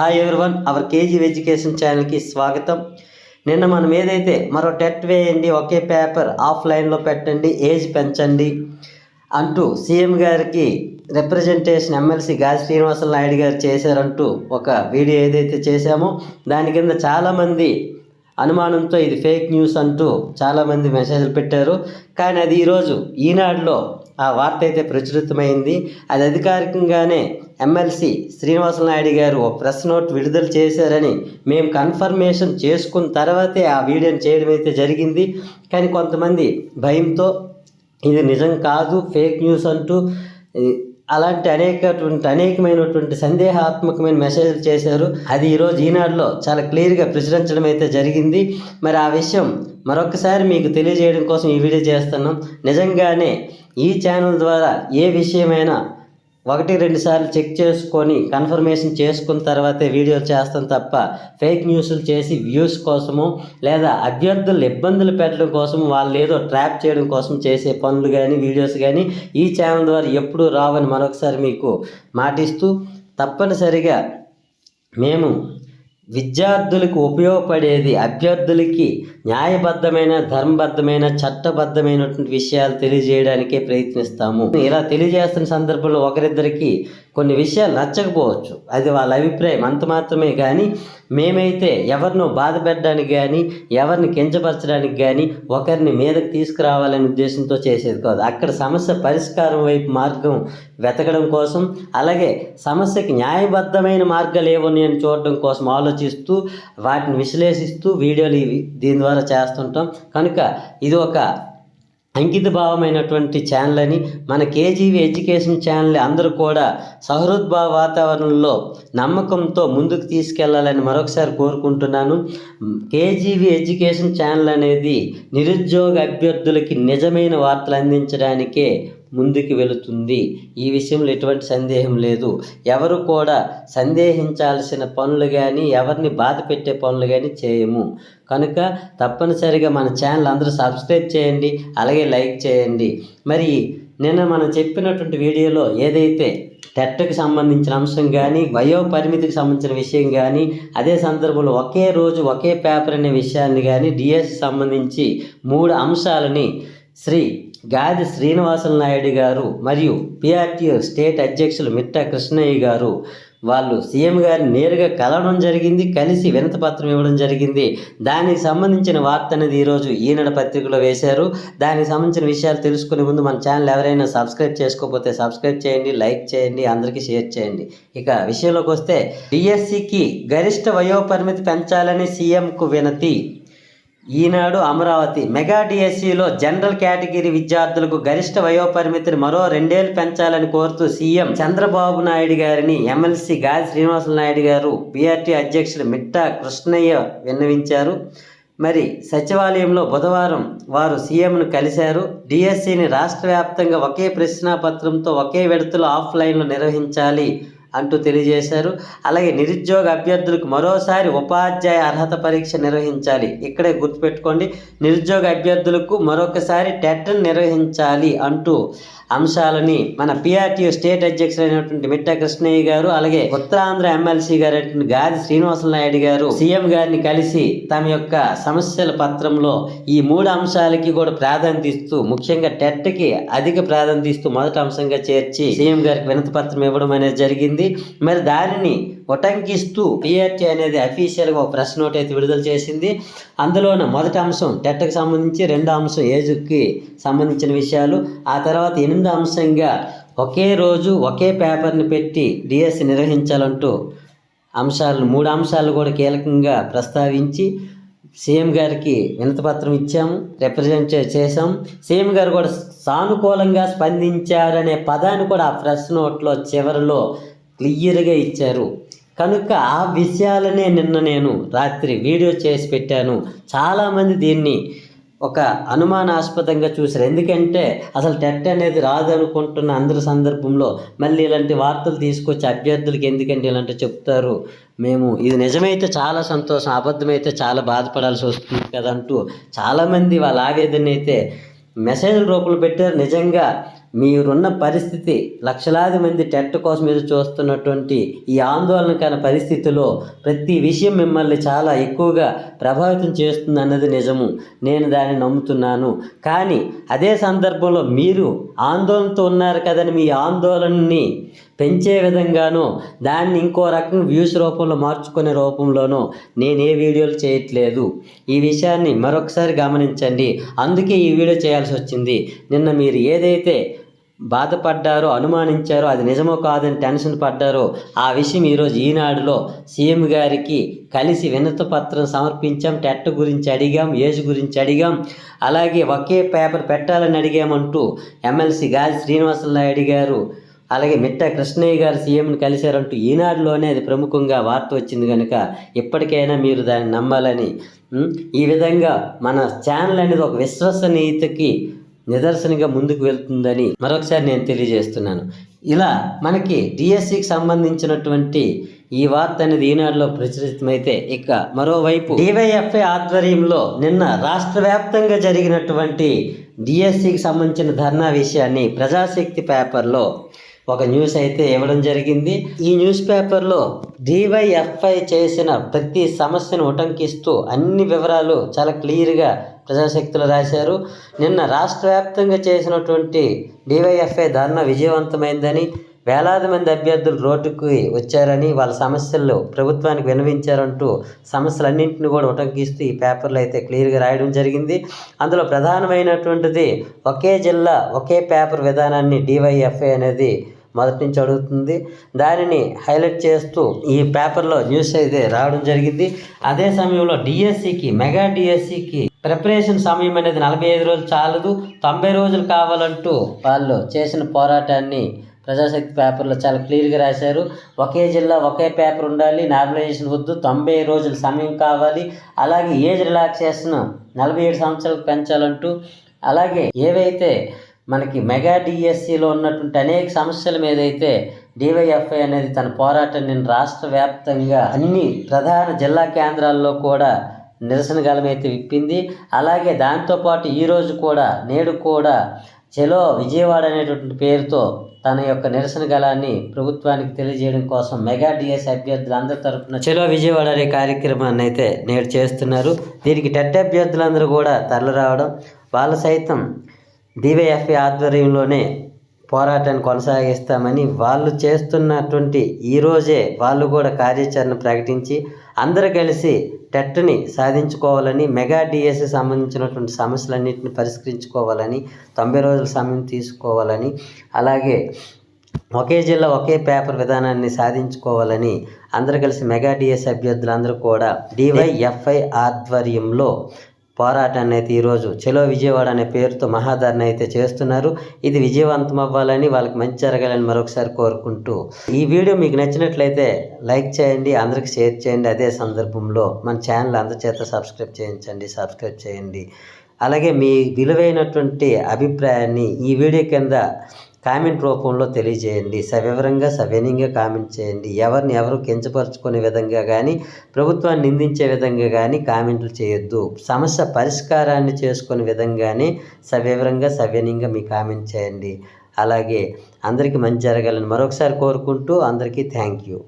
Hi everyone our KG education ఛానల్కి స్వాగతం. నిన్న మనం ఏదైతే మరో టెట్ వేయండి ఒకే పేపర్ ఆఫ్లైన్లో పెట్టండి ఏజ్ పెంచండి అంటూ సీఎం గారికి రిప్రజెంటేషన్ ఎమ్మెల్సీ గాజి శ్రీనివాస నాయుడు గారు చేశారంటూ ఒక వీడియో ఏదైతే చేశామో దాని కింద చాలామంది అనుమానంతో ఇది ఫేక్ న్యూస్ అంటూ చాలామంది మెసేజ్లు పెట్టారు. కానీ అది ఈరోజు ఈనాడులో ఆ వార్త అయితే ప్రచురితమైంది. అది అధికారికంగానే ఎమ్మెల్సీ శ్రీనివాస నాయుడు గారు ఓ ప్రెస్ నోట్ విడుదల చేశారని మేము కన్ఫర్మేషన్ చేసుకున్న తర్వాతే ఆ వీడియోని చేయడం అయితే జరిగింది. కానీ కొంతమంది భయంతో ఇది నిజం కాదు ఫేక్ న్యూస్ అంటూ అలాంటి అనేకటువంటి అనేకమైనటువంటి సందేహాత్మకమైన మెసేజ్లు చేశారు. అది ఈరోజు ఈనాడులో చాలా క్లియర్గా ప్రచురించడం అయితే జరిగింది. మరి ఆ విషయం మరొకసారి మీకు తెలియజేయడం కోసం ఈ వీడియో చేస్తున్నాం. నిజంగానే ఈ ఛానల్ ద్వారా ఏ విషయమైనా ఒకటి రెండు సార్లు చెక్ చేసుకొని కన్ఫర్మేషన్ చేసుకున్న తర్వాతే వీడియో చేస్తాం తప్ప ఫేక్ న్యూస్లు చేసి వ్యూస్ కోసము లేదా అభ్యర్థులు ఇబ్బందులు పెట్టడం కోసం వాళ్ళు ఏదో ట్రాప్ చేయడం కోసం చేసే పనులు కానీ వీడియోస్ కానీ ఈ ఛానల్ ద్వారా ఎప్పుడూ రావని మరొకసారి మీకు మాటిస్తూ తప్పనిసరిగా మేము విద్యార్థులకు ఉపయోగపడేది అభ్యర్థులకి న్యాయబద్ధమైన ధర్మబద్ధమైన చట్టబద్ధమైనటువంటి విషయాలు తెలియజేయడానికే ప్రయత్నిస్తాము. ఇలా తెలియజేస్తున్న సందర్భంలో ఒకరిద్దరికి కొన్ని విషయాలు నచ్చకపోవచ్చు. అది వాళ్ళ అభిప్రాయం. అంత మాత్రమే కానీ మేమైతే ఎవరినో బాధ పెట్టడానికి కానీ ఎవరిని కించపరచడానికి కానీ ఒకరిని మీదకి తీసుకురావాలనే ఉద్దేశంతో చేసేది కాదు. అక్కడ సమస్య పరిష్కారం వైపు మార్గం వెతకడం కోసం అలాగే సమస్యకి న్యాయబద్ధమైన మార్గాలు ఏమున్నాయని చూడడం కోసం ఆలోచిస్తూ వాటిని విశ్లేషిస్తూ వీడియోలు ఇవి దీని ద్వారా చేస్తుంటాం. కనుక ఇది ఒక అంకిత భావమైనటువంటి ఛానల్ అని మన కేజీవి ఎడ్యుకేషన్ ఛానల్ అందరూ కూడా సహృద్భావ వాతావరణంలో నమ్మకంతో ముందుకు తీసుకెళ్ళాలని మరొకసారి కోరుకుంటున్నాను. కేజీవి ఎడ్యుకేషన్ ఛానల్ అనేది నిరుద్యోగ అభ్యర్థులకి నిజమైన వార్తలు అందించడానికే ముందుకు వెళుతుంది. ఈ విషయంలో ఎటువంటి సందేహం లేదు. ఎవరు కూడా సందేహించాల్సిన పనులు కానీ ఎవరిని బాధ పెట్టే పనులు కానీ చేయము. కనుక తప్పనిసరిగా మన ఛానల్ అందరూ సబ్స్క్రైబ్ చేయండి అలాగే లైక్ చేయండి. మరి నిన్న మనం చెప్పినటువంటి వీడియోలో ఏదైతే టెట్కి సంబంధించిన అంశం కానీ వయో పరిమితికి సంబంధించిన విషయం కానీ అదే సందర్భంలో ఒకే రోజు ఒకే పేపర్ అనే విషయాన్ని కానీ డిఎస్ సంబంధించి మూడు అంశాలని శ్రీ గాది శ్రీనివాసన్ నాయుడు గారు మరియు పిఆర్టీఓ స్టేట్ అధ్యక్షులు మిట్టా కృష్ణయ్య గారు వాళ్ళు సీఎం గారిని నేరుగా కలవడం జరిగింది కలిసి వినతపత్రం ఇవ్వడం జరిగింది. దానికి సంబంధించిన వార్త అనేది ఈరోజు ఈనాడు పత్రికలో వేశారు. దానికి సంబంధించిన విషయాలు తెలుసుకునే ముందు మన ఛానల్ ఎవరైనా సబ్స్క్రైబ్ చేసుకోకపోతే సబ్స్క్రైబ్ చేయండి లైక్ చేయండి అందరికీ షేర్ చేయండి. ఇక విషయంలోకి వస్తే డిఎస్సికి గరిష్ట వయోపరిమితి పెంచాలని సీఎంకు వినతి. ఈనాడు అమరావతి మెగా డిఎస్సిలో జనరల్ కేటగిరీ విద్యార్థులకు గరిష్ట వయోపరిమితిని మరో రెండేళ్ళు పెంచాలని కోరుతూ సీఎం చంద్రబాబు నాయుడు గారిని ఎమ్మెల్సీ గాలి శ్రీనివాసులు నాయుడు గారు బీఆర్టీ అధ్యక్షుడు మిట్టా కృష్ణయ్య విన్నవించారు. మరి సచివాలయంలో బుధవారం వారు సీఎంను కలిశారు. డిఎస్సిని రాష్ట్ర వ్యాప్తంగా ఒకే ప్రశ్నాపత్రంతో ఒకే విడతలో ఆఫ్లైన్లో నిర్వహించాలి అంటూ తెలియజేశారు. అలాగే నిరుద్యోగ అభ్యర్థులకు మరోసారి ఉపాధ్యాయ అర్హత పరీక్ష నిర్వహించాలి. ఇక్కడే గుర్తుపెట్టుకోండి నిరుద్యోగ అభ్యర్థులకు మరొకసారి టెట్ నిర్వహించాలి అంటూ అంశాలని మన పిఆర్టీయూ స్టేట్ అధ్యక్షులైనటువంటి మిట్ట కృష్ణయ్య గారు అలాగే ఉత్తరాంధ్ర ఎమ్మెల్సీ గారైనటువంటి గాది శ్రీనివాస నాయుడు గారు సీఎం గారిని కలిసి తమ యొక్క సమస్యల పత్రంలో ఈ మూడు అంశాలకి కూడా ప్రాధాన్యత ఇస్తూ ముఖ్యంగా టెట్కి అధిక ప్రాధాన్యత ఇస్తూ మొదటి అంశంగా చేర్చి సీఎం గారికి వినతి పత్రం ఇవ్వడం అనేది జరిగింది. మరి దానిని ఉటంకిస్తూ పిఆర్టీ అనేది అఫీషియల్గా ఒక ప్రెస్ నోట్ అయితే విడుదల చేసింది. అందులోన మొదటి అంశం టెట్కి సంబంధించి రెండో అంశం ఏజ్కి సంబంధించిన విషయాలు. ఆ తర్వాత ఎనిమిదో అంశంగా ఒకే రోజు ఒకే పేపర్ని పెట్టి డిఎస్సి నిర్వహించాలంటూ అంశాలను మూడు అంశాలు కూడా కీలకంగా ప్రస్తావించి సీఎం గారికి వినతపత్రం ఇచ్చాము రిప్రజెంట్ చేసాం సీఎం గారు కూడా సానుకూలంగా స్పందించారనే పదాన్ని కూడా ఆ ప్రెస్ నోట్లో చివరిలో క్లియర్గా ఇచ్చారు. కనుక ఆ విషయాలనే నిన్న నేను రాత్రి వీడియో చేసి పెట్టాను. చాలామంది దీన్ని ఒక అనుమానాస్పదంగా చూశారు. ఎందుకంటే అసలు టెట్ అనేది రాదు అనుకుంటున్న అందరి సందర్భంలో మళ్ళీ ఇలాంటి వార్తలు తీసుకొచ్చి అభ్యర్థులకి ఎందుకంటే ఇలాంటి చెప్తారు? మేము ఇది నిజమైతే చాలా సంతోషం అబద్ధమైతే చాలా బాధపడాల్సి వస్తుంది కదంటూ చాలామంది వాళ్ళ ఆవేదన అయితే మెసేజ్ రూపంలో పెట్టారు. నిజంగా మీరున్న పరిస్థితి లక్షలాది మంది టెట్ కోసం మీద చూస్తున్నటువంటి ఈ ఆందోళనకర పరిస్థితిలో ప్రతి విషయం మిమ్మల్ని చాలా ఎక్కువగా ప్రభావితం చేస్తుంది అన్నది నిజము. నేను దాన్ని నమ్ముతున్నాను. కానీ అదే సందర్భంలో మీరు ఆందోళనతో ఉన్నారు కదని మీ ఆందోళనని పెంచే విధంగానో దాన్ని ఇంకో రకంగా వ్యూస్ రూపంలో మార్చుకునే రూపంలోనో నేను ఏ వీడియోలు చేయట్లేదు. ఈ విషయాన్ని మరొకసారి గమనించండి. అందుకే ఈ వీడియో చేయాల్సి వచ్చింది. నిన్న మీరు ఏదైతే బాధపడ్డారో అనుమానించారో అది నిజమో కాదని టెన్షన్ పడ్డారో ఆ విషయం ఈరోజు ఈనాడులో సీఎం గారికి కలిసి వినతి పత్రం సమర్పించాం టెట్ గురించి అడిగాం ఏజ్ గురించి అడిగాం అలాగే ఒకే పేపర్ పెట్టాలని అడిగామంటూ ఎమ్మెల్సీ గాలి శ్రీనివాసరాయుడు గారు అలాగే మిట్ట కృష్ణయ్య గారు సీఎంని కలిశారంటూ ఈనాడులోనే అది ప్రముఖంగా వార్త వచ్చింది కనుక ఇప్పటికైనా మీరు దాన్ని నమ్మాలని ఈ విధంగా మన ఛానల్ అనేది ఒక విశ్వసనీయతకి నిదర్శనంగా ముందుకు వెళ్తుందని మరొకసారి నేను తెలియజేస్తున్నాను. ఇలా మనకి డిఎస్సికి సంబంధించినటువంటి ఈ వార్త అనేది ఈనాడులో ప్రచురితమైతే ఇక మరోవైపు డివైఎఫ్ఐ ఆధ్వర్యంలో నిన్న రాష్ట్ర వ్యాప్తంగా జరిగినటువంటి డిఎస్సికి సంబంధించిన ధర్నా విషయాన్ని ప్రజాశక్తి పేపర్లో ఒక న్యూస్ అయితే ఇవ్వడం జరిగింది. ఈ న్యూస్ పేపర్లో డివైఎఫ్ఐ చేసిన ప్రతి సమస్యను ఉటంకిస్తూ అన్ని వివరాలు చాలా క్లియర్గా ప్రజాశక్తులు రాశారు. నిన్న రాష్ట్ర వ్యాప్తంగా చేసినటువంటి డివైఎఫ్ఐ ధర్నా విజయవంతమైందని వేలాది మంది అభ్యర్థులు రోడ్డుకి వచ్చారని వాళ్ళ సమస్యలు ప్రభుత్వానికి వినవించారంటూ సమస్యలన్నింటిని కూడా ఉటంకిస్తూ ఈ పేపర్లో అయితే క్లియర్గా రాయడం జరిగింది. అందులో ప్రధానమైనటువంటిది ఒకే జిల్లా ఒకే పేపర్ విధానాన్ని డివైఎఫ్ఐ అనేది మొదటి నుంచి అడుగుతుంది. దానిని హైలైట్ చేస్తూ ఈ పేపర్లో న్యూస్ అయితే రావడం జరిగింది. అదే సమయంలో డిఎస్సికి మెగా డిఎస్సికి ప్రిపరేషన్ సమయం అనేది నలభై ఐదు రోజులు చాలదు. తొంభై రోజులు కావాలంటూ వాళ్ళు చేసిన పోరాటాన్ని ప్రజాశక్తి పేపర్లో చాలా క్లియర్గా రాశారు. ఒకే జిల్లా ఒకే పేపర్ ఉండాలి. నార్మలైజేషన్ వద్దు. తొంభై రోజుల సమయం కావాలి. అలాగే ఏజ్ రిలాక్సేషన్ నలభై ఏడు సంవత్సరాలకు పెంచాలంటూ అలాగే ఏవైతే మనకి మెగా డిఎస్సిలో ఉన్నటువంటి అనేక సమస్యల మీద అయితే డివైఎఫ్ఐ అనేది తన పోరాటాన్ని నేను రాష్ట్ర వ్యాప్తంగా అన్ని ప్రధాన జిల్లా కేంద్రాల్లో కూడా నిరసన గలమైతే విప్పింది. అలాగే దాంతోపాటు ఈరోజు కూడా నేడు కూడా చెలో విజయవాడ అనేటువంటి పేరుతో తన యొక్క నిరసన గలాన్ని ప్రభుత్వానికి తెలియజేయడం కోసం మెగా డిఎస్ అభ్యర్థులందరి తరఫున చెలో విజయవాడ అనే కార్యక్రమాన్ని అయితే నేడు చేస్తున్నారు. దీనికి టెట్ అభ్యర్థులందరూ కూడా తరలి రావడం వాళ్ళు సైతం డివైఎఫ్ఐ ఆధ్వర్యంలోనే పోరాటాన్ని కొనసాగిస్తామని వాళ్ళు చేస్తున్నటువంటి ఈరోజే వాళ్ళు కూడా కార్యాచరణ ప్రకటించి అందరూ కలిసి టెట్ని సాధించుకోవాలని మెగా డిఎస్సి సంబంధించినటువంటి సమస్యలన్నింటిని పరిష్కరించుకోవాలని తొంభై రోజుల సమయం తీసుకోవాలని అలాగే ఒకే జిల్లా ఒకే పేపర్ విధానాన్ని సాధించుకోవాలని అందరూ కలిసి మెగా డిఎస్ అభ్యర్థులందరూ కూడా డివైఎఫ్ఐ ఆధ్వర్యంలో పోరాటాన్ని అయితే ఈరోజు చెలో విజయవాడ అనే పేరుతో మహాధారణ అయితే చేస్తున్నారు. ఇది విజయవంతం అవ్వాలని వాళ్ళకి మంచి జరగాలని మరొకసారి కోరుకుంటూ ఈ వీడియో మీకు నచ్చినట్లయితే లైక్ చేయండి అందరికి షేర్ చేయండి. అదే సందర్భంలో మన ఛానల్ అందరి చేత సబ్స్క్రైబ్ చేయించండి సబ్స్క్రైబ్ చేయండి. అలాగే మీ విలువైనటువంటి అభిప్రాయాన్ని ఈ వీడియో కింద కామెంట్ రూపంలో తెలియజేయండి. సవివరంగా సవినీయంగా కామెంట్ చేయండి. ఎవరిని ఎవరు కించపరుచుకునే విధంగా కానీ ప్రభుత్వాన్ని నిందించే విధంగా కానీ కామెంట్లు చేయొద్దు. సమస్య పరిష్కారాన్ని చేసుకునే విధంగానే సవివరంగా సవినీయంగా మీ కామెంట్ చేయండి. అలాగే అందరికీ మంచి జరగాలని మరొకసారి కోరుకుంటూ అందరికీ థ్యాంక్ యూ.